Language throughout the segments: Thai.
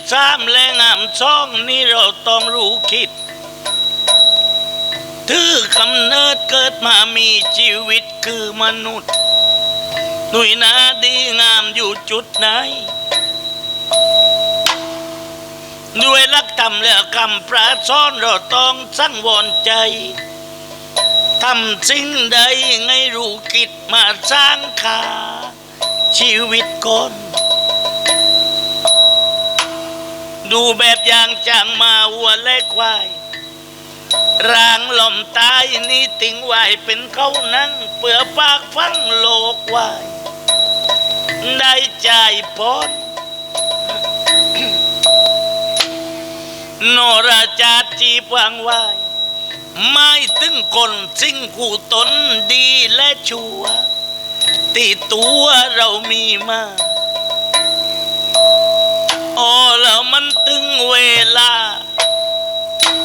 ดีสามและงามช่องนี่เราต้องรู้คิด ถือคำเนิดเกิดมามีชีวิตคือมนุษย์ หนุ่ยนาดีงามอยู่จุดไหน ด้วยลักธรรมและคำพระสอนเราต้องสังวรใจทำสิ่งใดให้รู้คิดมาสร้างค่าชีวิตก่อน ดูแบบอย่างจางมาวัวและควาย ร่างลมตายนี่ติงไหวเป็นเขานั่งเพื่อฝากฟังโลกไว้ได้ใจพรโนราจาจีบวางไว้ไม่ถึงคนสิ่งคูตนดีและชัวตีตัวเรามีมา มันถึงเวลา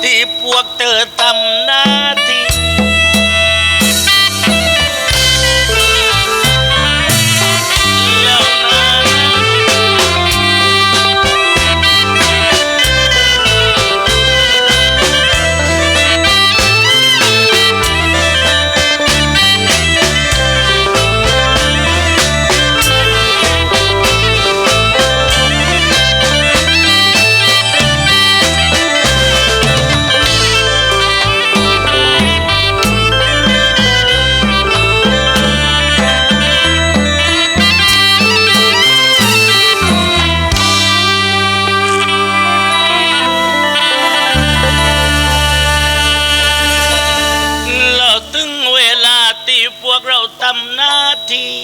ที่พวกเธอทำหน้าที่ ทำหน้าที่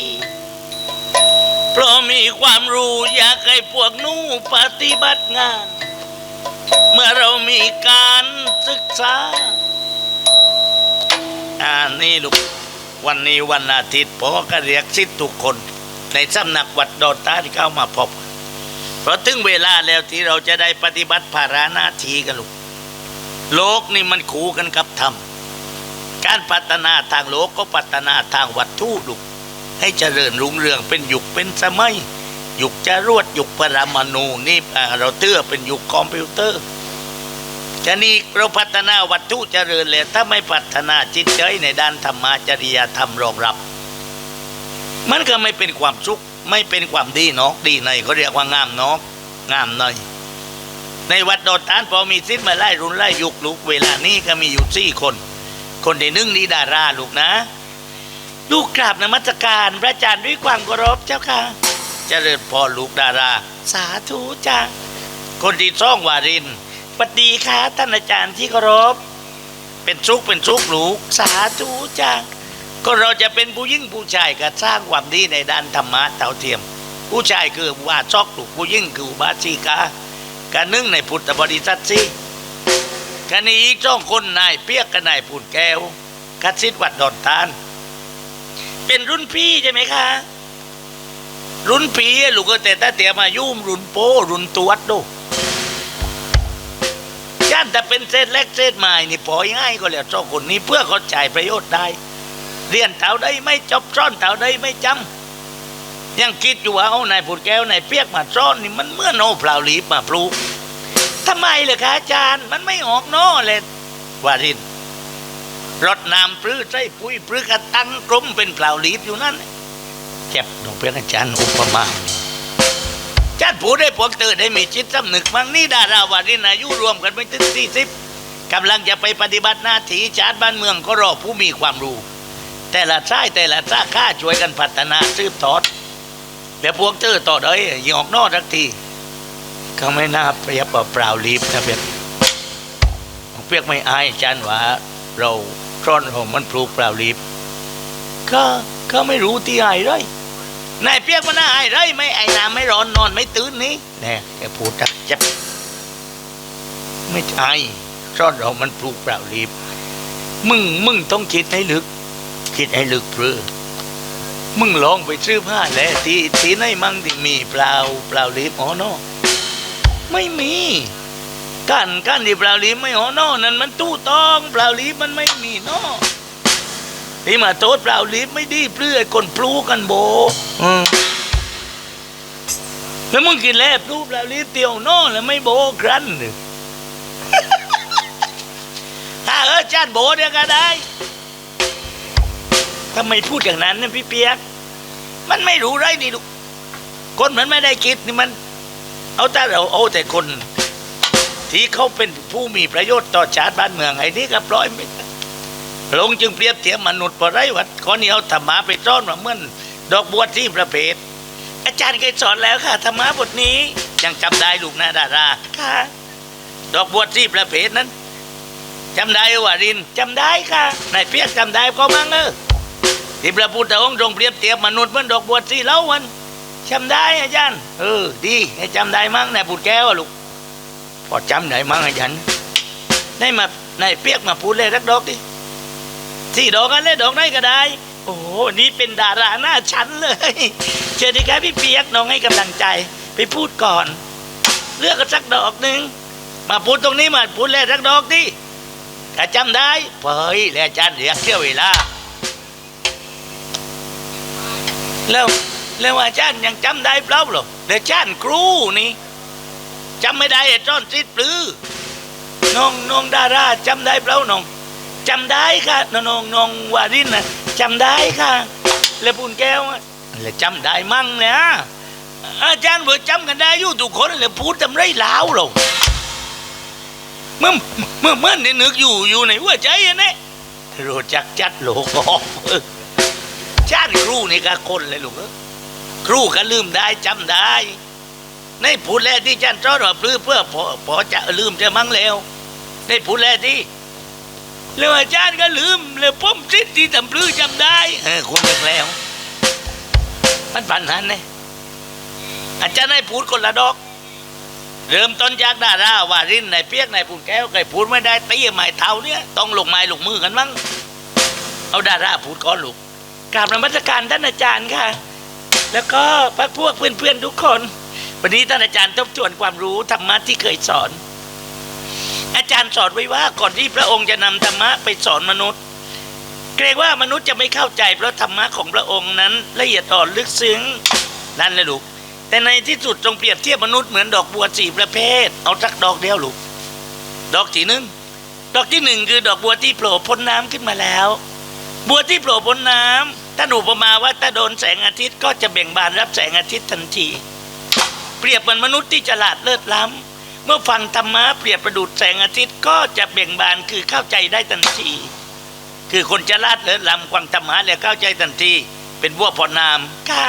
เพราะมีความรู้อยากให้พวกหนู้ปฏิบัติงาน เมื่อเรามีการศึกษาอ่านี่ลูกวันนี้วันอาทิตย์พ่อก็เรียกสิทธิ์ทุกคน ในสำนักวัดดอตาที่เข้ามาพบ เพราะถึงเวลาแล้วที่เราจะได้ปฏิบัติภาระหน้าที่กันลูกโลกนี่มันคู่กันกับธรรม การพัฒนาทางโลกก็พัฒนาทางวัตถุลูกให้เจริญรุ่งเรืองเป็นยุคเป็นสมัยยุคจรวดยุคปรมาณูนี่เราเตื้อเป็นยุคคอมพิวเตอร์จะนี่เราพัฒนาวัตถุเจริญเลยถ้าไม่พัฒนาจิตใจในด้านธรรมาจริยธรรมรองรับ มันก็ไม่เป็นความสุขไม่เป็นความดีเนอกดีในเขาเรียกว่างามเนอกงามในในวัดโดดตานพอมีสิ้นมาไล่รุนไล่ยุคลูกเวลานี้ก็มีอยู่สี่คน คนที่นึ่งนี่ดาราลูกนะ ลูกกราบนมัสการ พระอาจารย์ด้วยความเคารพเจ้าค่ะ เจริญพรลูกดารา สาธุจ้าคนที่ซ่องวารินปฏิค่ะท่านอาจารย์ที่เคารพเป็นสุขเป็นสุขลูกสาธุจ้าก็เราจะเป็นผู้ยิ่งผู้ชายก็สร้างความดีในด้านธรรมะเท่าเทียม ผู้ชายคือว่าชอกลูกผู้ยิ่งคืออุบาสิกาการนึ่งในพุทธบริษัทสิ กันนี้อีกจ้องคนนายเปียกกับนายปูนแก้วคัดซิดวัดดอนตานเป็นรุ่นพี่ใช่ไหมคะ รุ่นพี่ลูกก็แต่ตาเตียมายุ่มรุ่นโปรุ่นตวดดูย่านแต่เป็นเศษเล็กเศษใหม่นี่ปล่อยง่ายก็แล้วจ้องคนนี้เพื่อเขาจ่ายประโยชน์ได้ เรียนเท่าใดไม่จบซ่อนเท่าใดไม่จำยังคิดอยู่ว่าเอานายปูนแก้วนายเปียกมาซ่อนนี่มันเมื่อนโอเปล่าหลีบมาปลูก ทำไมเลยคะอาจารย์ มันไม่ออกนอเลยวารินรดน้ำปลื้อใส่ปุ๋ยปลื้อกระตั้งกลมเป็นเปล่าลีบอยู่นั่นเจ็บดอกเพียงอาจารย์อุปมาจารย์ผู้ได้พวกเตอได้มีจิตสำนึกมั้งนี่ดาราวารินอายุรวมกันไปถึงสี่สิบกำลังจะไปปฏิบัติหน้าที่ชาติบ้านเมืองก็รอผู้มีความรู้ แต่ละชายแต่ละชาข้าช่วยกันพัฒนา สืบทอดเดี๋ยวพวกเตอต่อเลยยิงออกนอกทักที ก็ไม่น่าเปรียบเปล่าลีบนะเปียกเปียกไม่อายอาจารย์ว่า เราคร่อนผมมันปลูกเปล่าลีบก็ก็ไม่รู้ที่อายเลยนายเปียกมันน่าอายเลยไม่ไอ้น้ำไม่ร้อนนอนไม่ตื่นนี่แน่แกพูดจักจับไม่ใช่คร่อนเรามันปลูกเปล่าลีบมึงมึงต้องคิดให้ลึก คิดให้ลึกเพื่อมึงลองไปซื้อผ้าแหละที่ที่ไหนมั่งที่มีเปล่าเปล่าลีบอ๋อเนาะ ไม่มีกันกันที่เปล่าลีไม่หอนอนั่นมันตู้ต้องเปล่าลีมันไม่มีนอที่มาโทษเปล่าลีไม่ดีเปลือยคนปลูกกันโบแล้วมึงกินแลบรูปแล้วรีบเตียวน่แล้วไม่โบครันหนึ่งถ้าเออจานโบเดียวก็ได้ทำไมพูดอย่างนั้นเนี่ยพี่เปียก มันไม่รู้ไรนี่ลูกคนมันไม่ได้คิดนี่มัน เอาแต่เราเอาแต่คน ที่เขาเป็นผู้มีประโยชน์ต่อชาติบ้านเมืองไอ้นี่ก็ปล่อยไม่ได้ลงจึงเปรียบเทียบมนุษย์พอไรวัดขอนี้เอาธรรมะไปซ่อนมาเหมื่อนดอกบัวที่ประเภทอาจารย์เคยสอนแล้วค่ะธรรมะบทนี้ยังจำได้ลูกนะดาราค่ะ ดอกบัวที่ประเภทนั้นจำได้ว่ารินจำได้ค่ะนายเปียกจำได้ก็มั้งเออที่พระพุทธองค์ทรงเปรียบเทียบมนุษย์เหมือนดอกบัวที่เล้าวัน จำได้อาจารย์ เออ ดีให้จำได้มั้งนายพูดแก้วลูก พอจำได้มั้งอาจารย์ได้มานายเปียกมาพูดเลยรักดอกดิสี่ดอกกันเลยดอกไหนก็ได้ โอ้โหนี่เป็นดาราหน้าชั้นเลยเชิญดีครับพี่เปียกน้องให้กำลังใจ ไปพูดก่อน เลือกกันสักดอกหนึ่งมาพูดตรงนี้มาพูดเลยสักดอกดิถ้าจำได้เฮ้ยแล้วอาจารย์เรียกเที่ยวเวลาแล้ว แล้วอาจารย์ยังจำได้เปล่าหรอแล้วอาจารย์ครูนี่จำไม่ได้ไอ้จ้อนซิดปลือน้องน้องดาราจำได้เปล่าน้องจำได้ค่ะน้องน้องน้องวารินนะจำได้ค่ะแล้วปุนแก้วอะแล้วจำได้มั่งเนี่ยอาจารย์เบิดจำกันได้อยู่ทุกคนแล้วพูดทำไรลาวหรอเมื่อเมื่อเมื่อนี่นึกอยู่อยู่ในหัวใจอะเนี่ยรู้จักจัดโลกออกเออชาติครูนี่ก็คนเลยลูกเอ้ ครูก็ลืมได้จำได้ ในพูดแลที่จันทร์ว่าปลื้อเพื่อพอพอจะลืมจะมั่งแล้วในพูดแลที่แล้วอาจารย์ก็ลืมแล้วผมสิ้นที่ทำปลื้อจำได้เออคุณเลิกแล้ว มันปัญหาเนี่ยอาจารย์ให้พูดคนละดอกเริ่มต้นจากดาราวารินในเปียกในปูนแก้วใครพูดไม่ได้ตีไม้เท้าเนี่ยต้องลงไม้ลงมือกันมั้งเอาดาราพูดก่อนลูกกราบนมัสการท่านอาจารย์ค่ะ แล้วก็พักพวกเพื่อนๆทุกคน วันนี้ท่านอาจารย์ทบทวนความรู้ธรรมะที่เคยสอน อาจารย์สอนไว้ว่าก่อนที่พระองค์จะนำธรรมะไปสอนมนุษย์ เกรงว่ามนุษย์จะไม่เข้าใจเพราะธรรมะของพระองค์นั้นละเอียดอ่อนลึกซึ้งนั่นเลยลูกแต่ในที่สุดทรงเปรียบเทียบมนุษย์เหมือนดอกบัวสี่ประเภท เอาสักดอกเดียวลูกดอกที่หนึ่งดอกที่หนึ่งคือดอกบัวที่โผล่พ้นน้ำขึ้นมาแล้ว บัวที่โผล่พ้นน้ำ ท่านอุปมาว่าถ้าโดนแสงอาทิตย์ก็จะเบ่งบานรับแสงอาทิตย์ทันที เปรียบเหมือนมนุษย์ที่ฉลาดเลิศล้ำเมื่อฟังธรรมะเปรียบประดุจแสงอาทิตย์ก็จะเบ่งบานคือเข้าใจได้ทันที คือคนฉลาดเลิศล้ำฟังธรรมะแล้วเข้าใจทันที เป็นบัวพอนามค่ะ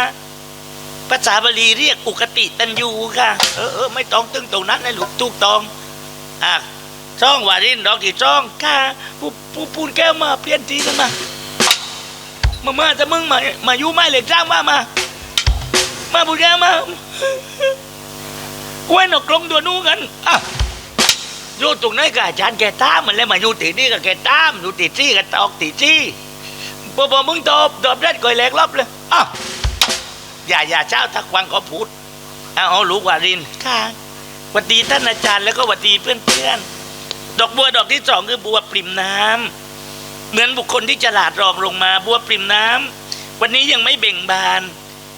ภาษาบาลีเรียกอุกติตันยูค่ะเออเออไม่ต้องตึงตรงนั้นนะลูกถูกต้องอะช่องวารินดอกที่ช่องค่ะผู้ผู้ปูนแก้วมาเปลี่ยนทีกันมา มามาจะมึงมามาอยู่ไม่เลยจ้างมามา มาบุญแกมาไว้หนอกลงตัวนู้นกันอะอยู่ตรงไหนกับอาจารย์แกตามมันแล้วมาอยู่ตีนี่กับแกตามอยู่ตีซี่กับตอกตีซี่พอพอมึงตอบตอบได้ก่อยแหลกรอบเลยอะอย่าอย่าเช้าทักวังก็พูดเอาลูกวารินค่ะวัดดีท่านอาจารย์แล้วก็วัดดีเพื่อนเพื่อนๆดอกบัวดอกที่สองคือบัวปริ่มน้ำ เหมือนบุคคลที่ฉลาดรองลงมาบัวปริ่มน้ำวันนี้ยังไม่เบ่งบาน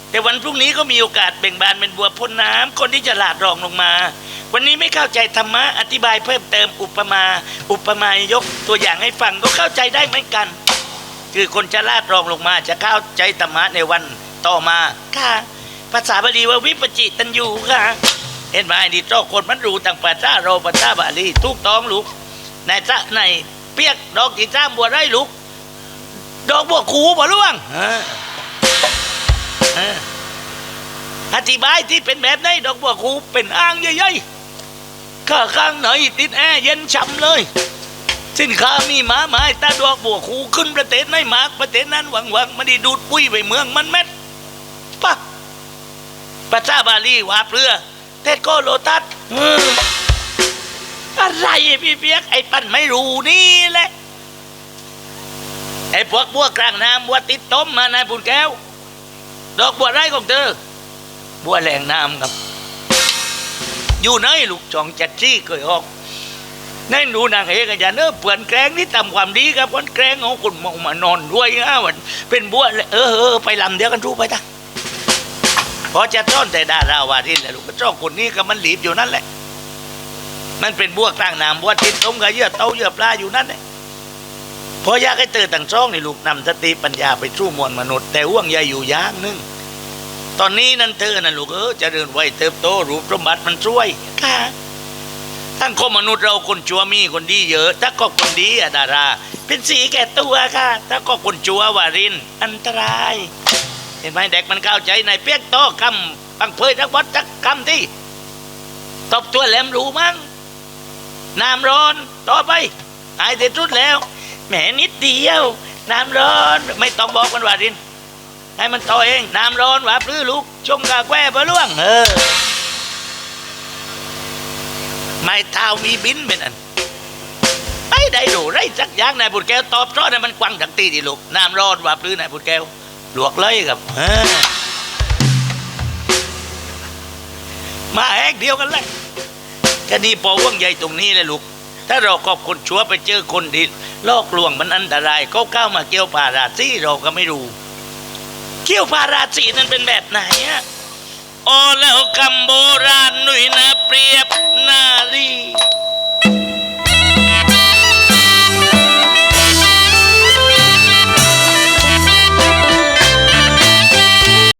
แต่วันพรุ่งนี้ก็มีโอกาสเบ่งบานเป็นบัวพ้นน้ำคนที่ฉลาดรองลงมา วันนี้ไม่เข้าใจธรรมะอธิบายเพิ่มเติมอุปมา อุปมายกตัวอย่างให้ฟังก็เข้าใจได้เหมือนกัน คือคนฉลาดรองลงมา จะเข้าใจธรรมะในวันต่อมาค่ะภาษาบาลีว่าวิปจิตันยูค่ะ เห็นไหมนี่เจ้าคนมันรู้ต่างภาษาเราภาษาบาลีทุกต้องลูกในจะใน เปียกดอกที่จ้ามบัวไรลูก ดอกบัวคูบ่ล่วงออเอธิบายที่เป็นแบบไหนดอกบัวคูเป็นอ่างใหญ่ๆข้าข้างหนติดแอร์เย็นฉ่ำเลย สินค้ามีหมาหมายตาดอกบัวคูขึ้นประเทศไหมากประเทศนั้นหวังหวังๆมันได้ดูดปุ้ยไปเมืองมันเม็ดปะภาษาบาลีวาเพื่อเทศโกโลตัส อะไรพี่เปียกไอ้ปันไม่รู้นี่แหละไอ้พวกบัวกกลางน้ำบัวติดต้มมานายบุญแก้ว ดอกบัวไรของเธอบัวแหลงน้ำครับ อยู่ไหนลูกจองจัดจี้เคยออกนั่นดูนางเอกอาจารย์เนอะเปื่อนแกล้งนี่ทำความดีครับวันแกล้งเอาคนมองมานอนด้วยนะวันเป็นบัวเออเออไปลำเดียวกันรู้ไปจ้ะพอจะต้อนแต่ดาราวารินแหละลูกก็จ้องคนนี้ก็มันหลีบอยู่นั่นแหละ มันเป็นบวกต่างน้ำบวกทิศตรงกับเยื่อเต้าเยื่อปลาอยู่นั่นแหละพอยากให้เตือนต่างช่องนี่ลูกนำสติปัญญาไปสู้มวลมนุษย์ แต่ห่วงใยอยู่ยางหนึงตอนนี้นั่นเธอน่ะลูกเออจะเดินไวเติบโตรูปสมบัติมันช่วยค่ะทั้งคนมนุษย์เราคนชั่วมีคนดีเยอะ ถ้าก็คนดีอะดารา เป็นสีแก่ตัวค่ะ ถ้าก็คนชั่ววาริน อันตราย เห็นไหมเด็กมันเข้าใจในเปียกโตกำบังเพยทักวัดทักกำที่ตบตัวแหลมรู้มั้ง น้ำร้อน ต่อไปหายเสร็จสุดแล้ว แหมนิดเดียว น้ำร้อน ไม่ต้องบอกมันวาริน ให้มันต่อเอง น้ำร้อนหวาปลื้อลูกชงกาแควบะล่วง เออ ไม่เท้ามีบินเป็นอันไอ้ได้ดูไรสักอย่างนายบุตรแก้วตอบร้อนให้มันกวังทั้งตีดิลูก น้ำร้อนหวาปลื้อนายบุตรแก้ว หลวกเลยครับมาแอกเดียวกันเลย แค่นี้พอว่างใหญ่ตรงนี้เลยลูก ถ้าเราขอบคนชั่วไปเจอคนดีลอกลวงมันอันตรายเขาเข้ามาเกี่ยวพาราซีเราก็ไม่รู้ เกี่ยวพาราซีนั้นเป็นแบบไหนอะโอแล้วคำโบราณหนุ่ยนะเปรียบนารี